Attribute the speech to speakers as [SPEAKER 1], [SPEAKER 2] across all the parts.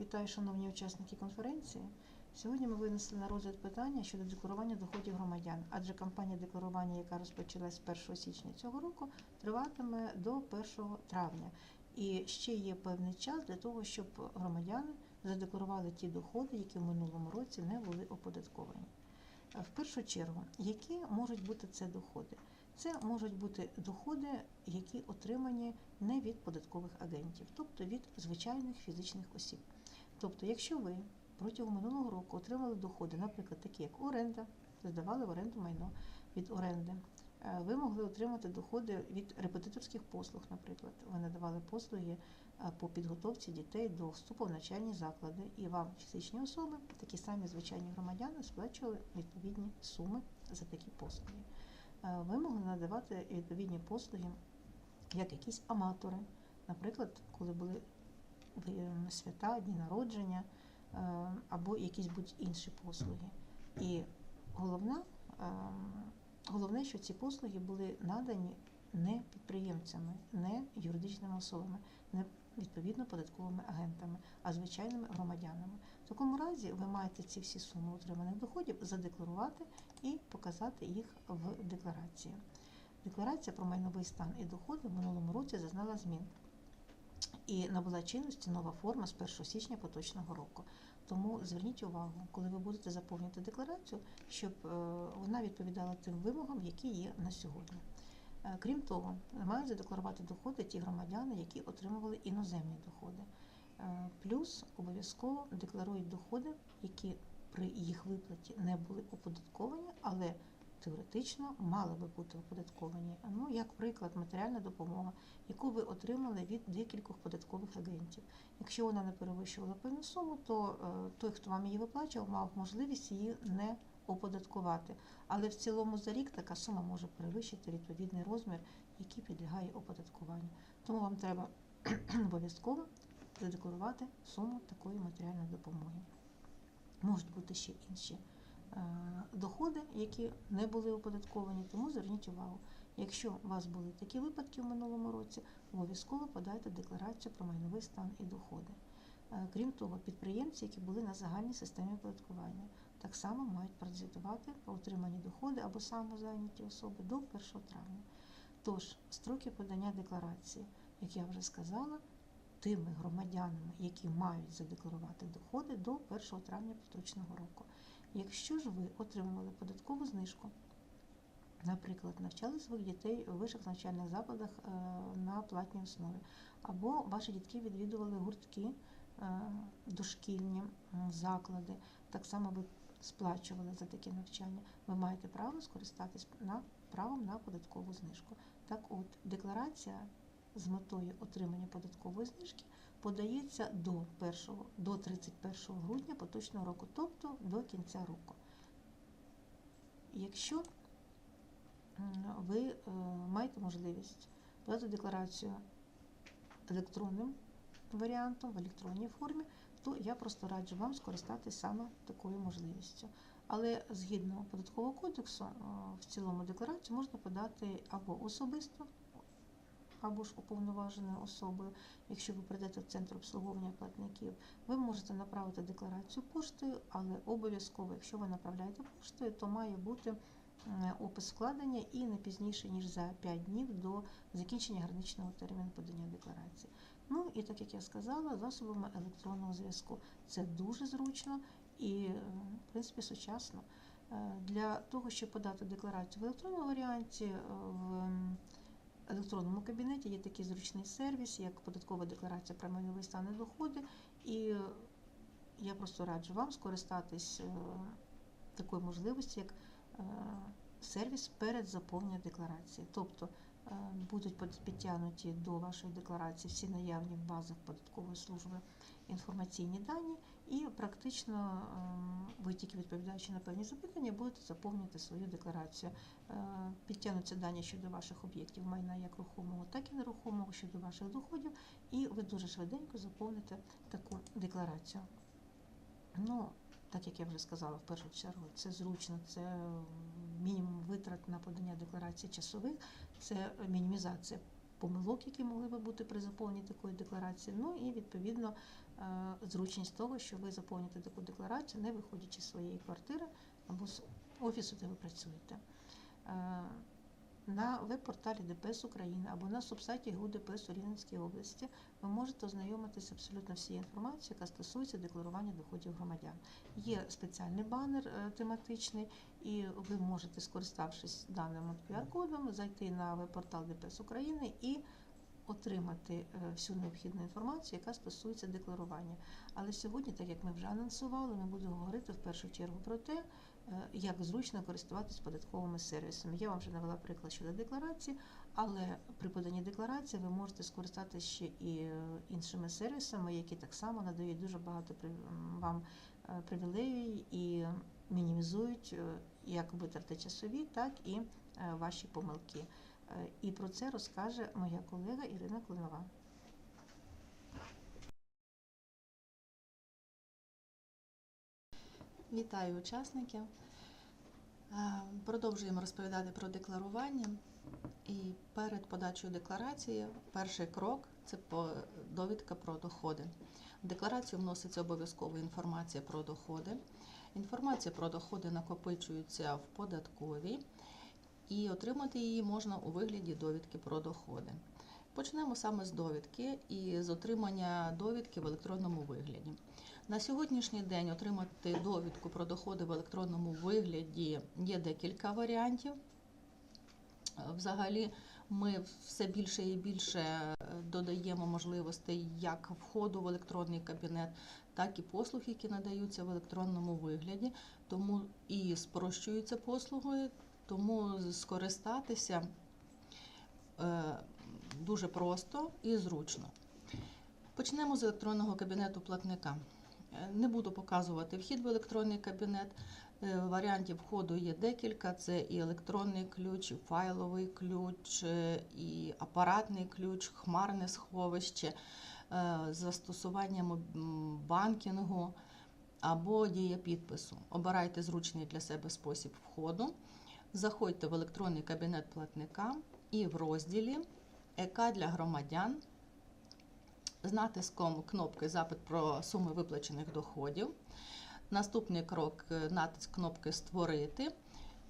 [SPEAKER 1] Вітаю, шановні учасники конференції. Сьогодні ми винесли на розгляд питання щодо декларування доходів громадян, адже кампанія декларування, яка розпочалась 1 січня цього року, триватиме до 1 травня. І ще є певний час для того, щоб громадяни задекларували ті доходи, які в минулому році не були оподатковані. Е, В першу чергу, які можуть бути це доходи? Це можуть бути доходи, які отримані не від податкових агентів, тобто від звичайних фізичних осіб. Тобто, якщо ви протягом минулого року отримали доходи, наприклад, такі як оренда, здавали в оренду майно від оренди, е, ви могли отримати доходи від репетиторських послуг, наприклад, ви надавали послуги е, по підготовці дітей до вступу в навчальні заклади, і вам фізичні особи, такі самі звичайні громадяни, сплачували відповідні суми за такі послуги. Е, Ви могли надавати відповідні послуги як якісь аматори, наприклад, коли були свята, дні народження е, або якісь будь-інші послуги. І головна, е, головне, що ці послуги були надані не підприємцями, не юридичними особами, не відповідно податковими агентами, а звичайними громадянами. В такому разі ви маєте ці всі суми отриманих доходів задекларувати і показати їх в декларації. Декларація про майновий стан і доходи в минулому році зазнала змін і набула чинності нова форма з 1 січня поточного року. Тому зверніть увагу, коли ви будете заповнювати декларацію, щоб е, вона відповідала тим вимогам, які є на сьогодні. Е, Крім того, мають задекларувати доходи ті громадяни, які отримували іноземні доходи. Е, Плюс обов'язково декларують доходи, які при їх виплаті не були оподатковані, але теоретично мали би бути оподатковані. Ну, як приклад, матеріальна допомога, яку ви отримали від декількох податкових агентів. Якщо вона не перевищувала певну суму, то е, той, хто вам її виплачував, мав можливість її не оподаткувати. Але в цілому за рік така сума може перевищити відповідний розмір, який підлягає оподаткуванню. Тому вам треба обов'язково задекларувати суму такої матеріальної допомоги. Можуть бути ще інші доходи, які не були оподатковані, тому зверніть увагу. Якщо у вас були такі випадки в минулому році, обов'язково подайте декларацію про майновий стан і доходи. Е, Крім того, підприємці, які були на загальній системі оподаткування, так само мають прозвітувати про отримані доходи або самозайняті особи до 1 травня. Тож, строки подання декларації, як я вже сказала, тими громадянами, які мають задекларувати доходи до 1 травня поточного року. Якщо ж ви отримували податкову знижку, наприклад, навчали своїх дітей у вищих навчальних закладах е, на платній основі, або ваші дітки відвідували гуртки, е, дошкільні заклади, так само ви сплачували за таке навчання, ви маєте право скористатись на правом на податкову знижку. Так от, декларація з метою отримання податкової знижки подається до 1, до 31 грудня поточного року, тобто до кінця року. Якщо ви е, маєте можливість подати декларацію електронним варіантом в електронній формі, то я просто раджу вам скористатися саме такою можливістю. Але згідно податкового кодексу, е, в цілому декларацію можна подати або особисто, або ж уповноваженою особою. Якщо ви прийдете в центр обслуговування платників, ви можете направити декларацію поштою, але обов'язково, якщо ви направляєте поштою, то має бути опис вкладення і не пізніше ніж за 5 днів до закінчення граничного терміну подання декларації. Ну і так як я сказала, засобами електронного зв'язку це дуже зручно і, е, в принципі, сучасно. Е, Для того, щоб подати декларацію в електронному варіанті, е, в електронному кабінеті є такий зручний сервіс, як податкова декларація про майновий стан доходи. І я просто раджу вам скористатись е, такою можливістю, як е, сервіс перед заповненням декларації. Тобто е, будуть під- підтягнуті до вашої декларації всі наявні в базах податкової служби інформаційні дані, і практично е, ви тільки відповідаючи на певні запитання, будете заповнювати свою декларацію. Е, Підтягнуться дані щодо ваших об'єктів майна як рухомого, так і нерухомого щодо ваших доходів, і ви дуже швиденько заповните таку декларацію. Ну, так як я вже сказала, в першу чергу це зручно, це мінімум витрат на подання декларації часових, це мінімізація помилок, які могли би бути при заповненні такої декларації. Ну і відповідно зручність того, що ви заповните таку декларацію, не виходячи з своєї квартири або з офісу, де ви працюєте. Е, На веб-порталі ДПС України або на субсайті ГУ ДПС у Рівненській області ви можете ознайомитися абсолютно всією інформацією, яка стосується декларування доходів громадян. Є спеціальний банер е, тематичний, і ви можете, скориставшись даним QR-кодом, зайти на веб-портал ДПС України і отримати е, всю необхідну інформацію, яка стосується декларування. Але сьогодні, так як ми вже анонсували, ми будемо говорити в першу чергу про те, е, як зручно користуватись податковими сервісами. Я вам вже навела приклад щодо декларації, але при поданні декларації ви можете скористатися ще і е, іншими сервісами, які так само надають дуже багато вам привілеїв і мінімізують як витрати часові, так і ваші помилки. І про це розкаже моя колега Ірина Клинова.
[SPEAKER 2] Вітаю учасників. Е, Продовжуємо розповідати про декларування. І перед подачею декларації перший крок це довідка про доходи. В декларацію вноситься обов'язкова інформація про доходи. Інформація про доходи накопичується в податковій, і отримати її можна у вигляді довідки про доходи. Почнемо саме з довідки і з отримання довідки в електронному вигляді. На сьогоднішній день отримати довідку про доходи в електронному вигляді є декілька варіантів. Взагалі, ми все більше і більше е, додаємо можливостей як входу в електронний кабінет, так і послуг, які надаються в електронному вигляді, тому і спрощуються послуги, тому скористатися е, дуже просто і зручно. Почнемо з електронного кабінету платника. Е, Не буду показувати вхід в електронний кабінет. Е, Варіантів входу є декілька: це і електронний ключ, і файловий ключ, і апаратний ключ, хмарне сховище, застосування банкінгу або дія підпису. Обирайте зручний для себе спосіб входу. Заходьте в електронний кабінет платника і в розділі ЕК для громадян з натиском кнопки Запит про суми виплачених доходів. Наступний крок натиск кнопки Створити.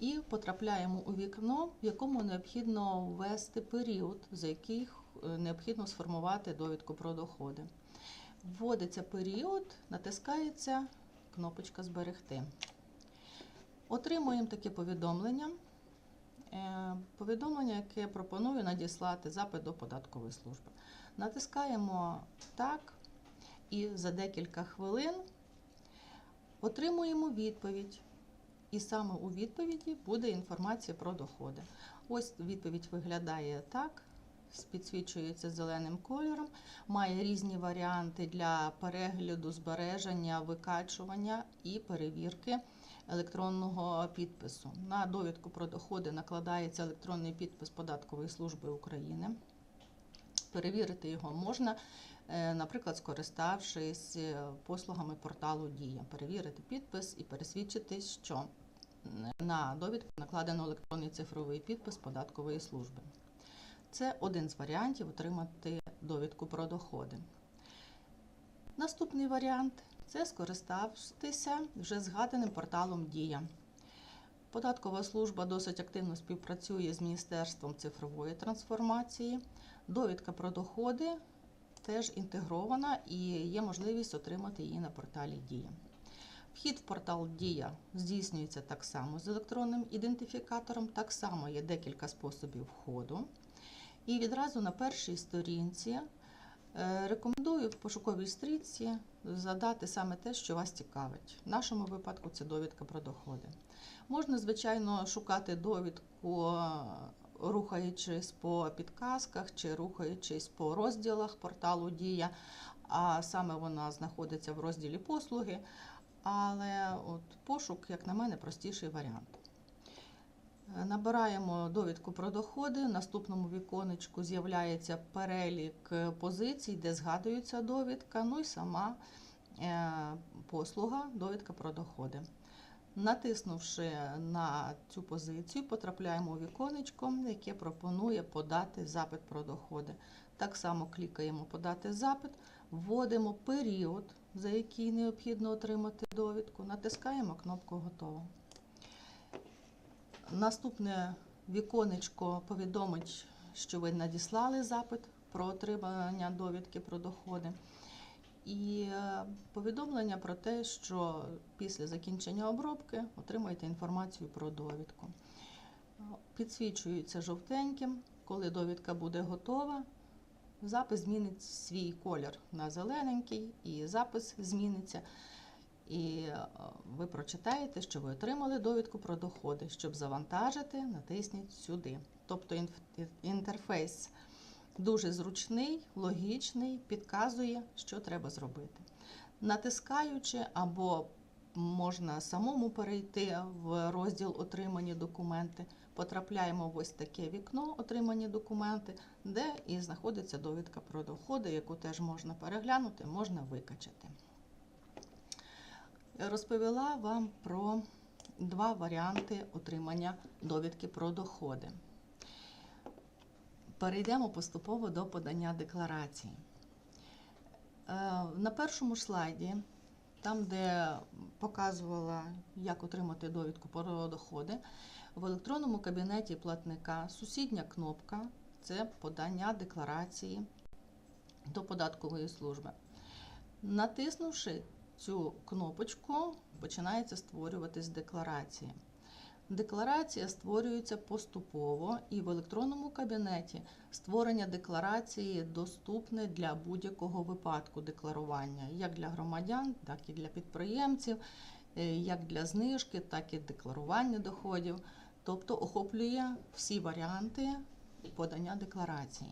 [SPEAKER 2] І потрапляємо у вікно, в якому необхідно ввести період, за який е, необхідно сформувати довідку про доходи. Вводиться період, натискається кнопочка Зберегти. Отримуємо таке повідомлення. Е, Повідомлення, яке пропоную надіслати запит до податкової служби. Натискаємо так, і за декілька хвилин отримуємо відповідь. І саме у відповіді буде інформація про доходи. Ось відповідь виглядає так, підсвічується зеленим кольором, має різні варіанти для перегляду, збереження, викачування і перевірки електронного підпису. На довідку про доходи накладається електронний підпис Податкової служби України. Перевірити його можна, е, наприклад, скориставшись е, послугами порталу Дія. Перевірити підпис і пересвідчитись, що на довідку накладено електронний цифровий підпис податкової служби. Це один з варіантів отримати довідку про доходи. Наступний варіант це скористатися вже згаданим порталом Дія. Податкова служба досить активно співпрацює з Міністерством цифрової трансформації. Довідка про доходи теж інтегрована і є можливість отримати її на порталі Дія. Вхід в портал Дія здійснюється так само з електронним ідентифікатором, так само є декілька способів входу. І відразу на першій сторінці рекомендую в пошуковій стрічці задати саме те, що вас цікавить. В нашому випадку це довідка про доходи. Можна, звичайно, шукати довідку, е, рухаючись по підказках чи рухаючись по розділах порталу Дія, а саме вона знаходиться в розділі послуги. Але от пошук, як на мене, простіший варіант. Набираємо довідку про доходи. В наступному віконечку з'являється перелік позицій, де згадується довідка, ну і сама е, послуга, довідка про доходи. Натиснувши на цю позицію, потрапляємо у віконечко, яке пропонує подати запит про доходи. Так само клікаємо Подати запит, вводимо період, за який необхідно отримати довідку, натискаємо кнопку Готово. Наступне віконечко повідомить, що ви надіслали запит про отримання довідки про доходи. І е, повідомлення про те, що після закінчення обробки отримаєте інформацію про довідку. Підсвічується жовтеньким, коли довідка буде готова, запис змінить свій колір на зелененький, і запис зміниться. І е, ви прочитаєте, що ви отримали довідку про доходи. Щоб завантажити, натисніть сюди. Тобто інтерфейс дуже зручний, логічний, підказує, що треба зробити. Натискаючи або можна самому перейти в розділ Отримані документи, потрапляємо в ось таке вікно Отримані документи, де і знаходиться довідка про доходи, яку теж можна переглянути, можна викачати. Розповіла вам про два варіанти отримання довідки про доходи. Перейдемо поступово до подання декларації. Е, На першому слайді, там, де показувала, як отримати довідку про доходи, в електронному кабінеті платника сусідня кнопка це подання декларації до податкової служби. Натиснувши цю кнопочку, починається створюватись декларація. Декларація створюється поступово і в електронному кабінеті створення декларації доступне для будь-якого випадку декларування, як для громадян, так і для підприємців, е, як для знижки, так і декларування доходів, тобто охоплює всі варіанти подання декларації.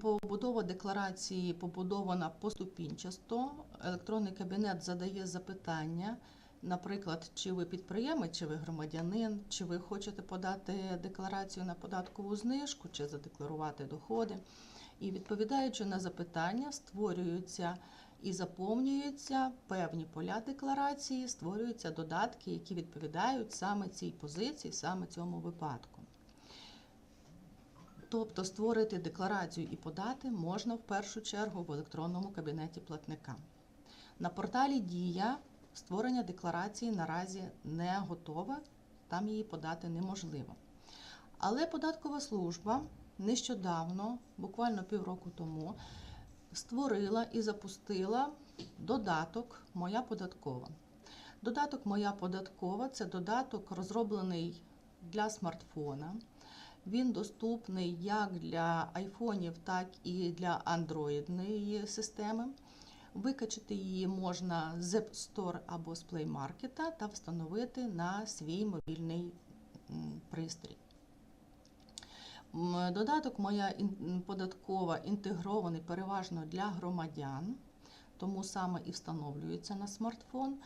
[SPEAKER 2] Побудова декларації побудована поступінчасто. Електронний кабінет задає запитання, наприклад, чи ви підприємець, чи ви громадянин, чи ви хочете подати декларацію на податкову знижку, чи задекларувати доходи. І відповідаючи на запитання, створюються і заповнюються певні поля декларації, створюються додатки, які відповідають саме цій позиції, саме цьому випадку. Тобто створити декларацію і подати можна в першу чергу в електронному кабінеті платника. На порталі Дія створення декларації наразі не готове, там її подати неможливо. Але податкова служба нещодавно, буквально півроку тому, створила і запустила додаток Моя податкова. Додаток Моя податкова це додаток, розроблений для смартфона. Він доступний як для айфонів, так і для андроїдної системи. Викачати її можна з App Store або з Play Market та встановити на свій мобільний пристрій. Додаток моя податкова інтегрований переважно для громадян, тому саме і встановлюється на смартфон.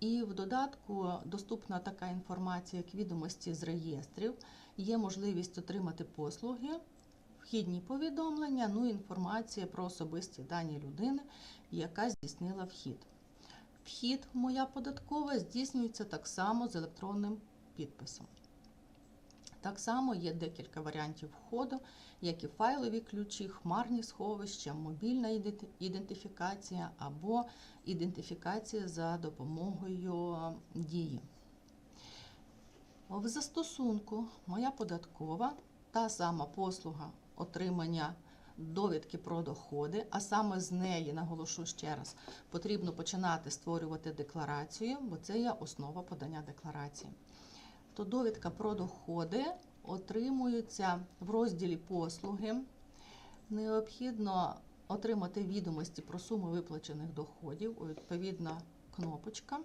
[SPEAKER 2] І в додатку доступна така інформація, як відомості з реєстрів, є можливість отримати послуги, вхідні повідомлення, ну і інформація про особисті дані людини, яка здійснила вхід. Вхід моя податкова здійснюється так само з електронним підписом. Так само є декілька варіантів входу, як і файлові ключі, хмарні сховища, мобільна ідентифікація або ідентифікація за допомогою дії. В застосунку Моя податкова та сама послуга отримання довідки про доходи, а саме з неї, наголошу ще раз, потрібно починати створювати декларацію, бо це є основа подання декларації. То довідка про доходи отримується в розділі послуги. Необхідно отримати відомості про суму виплачених доходів, відповідна кнопочка.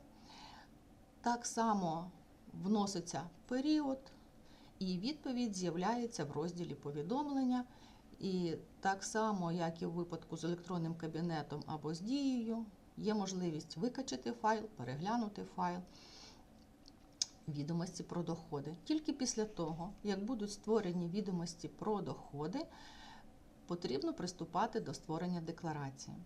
[SPEAKER 2] Так само вноситься період, і відповідь з'являється в розділі повідомлення. І так само, як і в випадку з електронним кабінетом або з дією, є можливість викачати файл, переглянути файл, відомості про доходи. Тільки після того, як будуть створені відомості про доходи, потрібно приступати до створення декларації.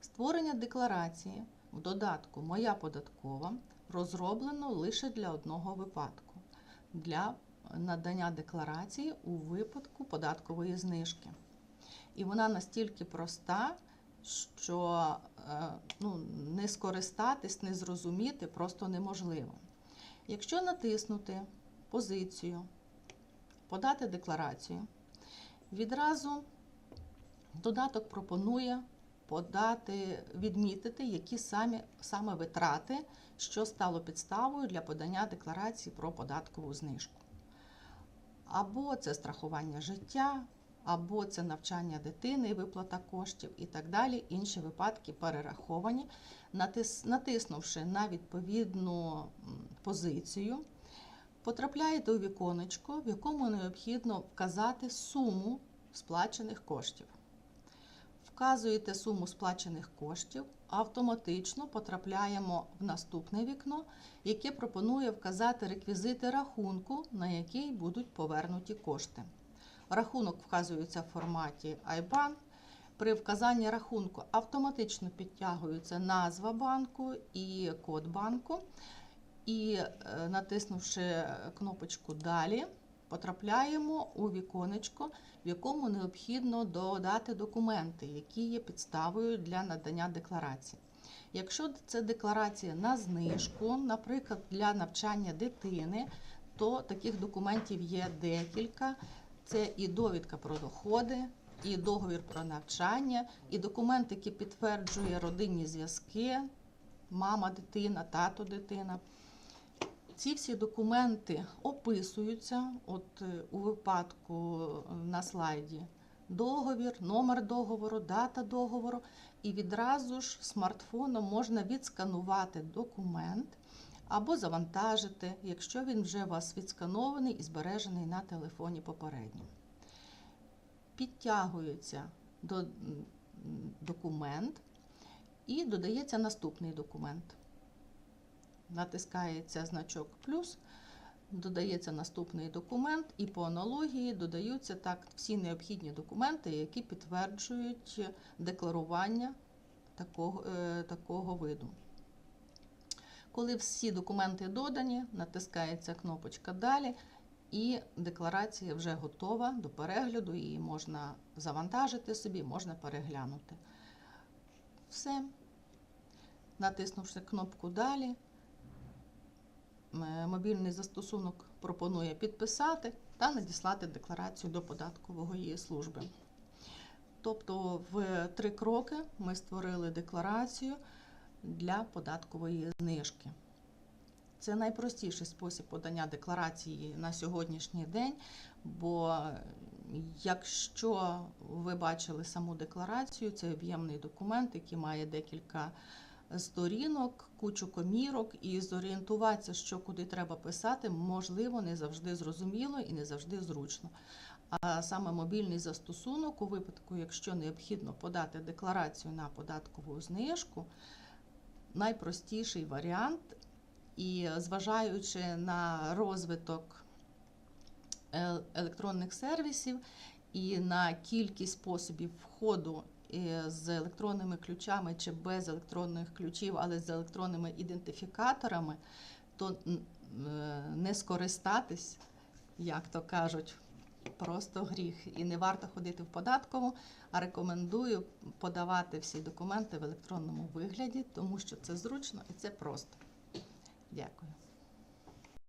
[SPEAKER 2] Створення декларації в додатку Моя податкова розроблено лише для одного випадку для надання декларації у випадку податкової знижки. І вона настільки проста, що е, ну, не скористатись, не зрозуміти просто неможливо. Якщо натиснути позицію, подати декларацію, відразу додаток пропонує подати, відмітити, які самі, саме витрати, що стало підставою для подання декларації про податкову знижку. Або це страхування життя, або це навчання дитини виплата коштів і так далі. Інші випадки перераховані. Натис, натиснувши на відповідну позицію, потрапляєте у віконечко, в якому необхідно вказати суму сплачених коштів. Вказуєте суму сплачених коштів, автоматично потрапляємо в наступне вікно, яке пропонує вказати реквізити рахунку, на який будуть повернуті кошти. Рахунок вказується в форматі IBAN. При вказанні рахунку автоматично підтягується назва банку і код банку. І е, натиснувши кнопочку Далі, потрапляємо у віконечко, в якому необхідно додати документи, які є підставою для надання декларації. Якщо це декларація на знижку, наприклад, для навчання дитини, то таких документів є декілька. Це і довідка про доходи, і договір про навчання, і документ, який підтверджує родинні зв'язки, мама дитина, тато дитина. Ці всі документи описуються, от е, у випадку е, на слайді. Договір, номер договору, дата договору, і відразу ж смартфоном можна відсканувати документ або завантажити, якщо він вже у вас відсканований і збережений на телефоні попередньо. Підтягується до документ і додається наступний документ натискається значок плюс, додається наступний документ, і по аналогії додаються так всі необхідні документи, які підтверджують декларування такого, е, такого виду. Коли всі документи додані, натискається кнопочка Далі, і декларація вже готова до перегляду, її можна завантажити собі, можна переглянути. Все. Натиснувши кнопку Далі, мобільний застосунок пропонує підписати та надіслати декларацію до податкової служби. Тобто в три кроки ми створили декларацію для податкової знижки. Це найпростіший спосіб подання декларації на сьогоднішній день, бо якщо ви бачили саму декларацію, це об'ємний документ, який має декілька сторінок, кучу комірок, і зорієнтуватися, що куди треба писати, можливо, не завжди зрозуміло і не завжди зручно. А саме мобільний застосунок, у випадку, якщо необхідно подати декларацію на податкову знижку, найпростіший варіант. І зважаючи на розвиток е- електронних сервісів і на кількість способів входу з електронними ключами чи без електронних ключів, але з електронними ідентифікаторами, то не скористатись, як то кажуть, просто гріх. І не варто ходити в податкову, а рекомендую подавати всі документи в електронному вигляді, тому що це зручно і це просто. Дякую.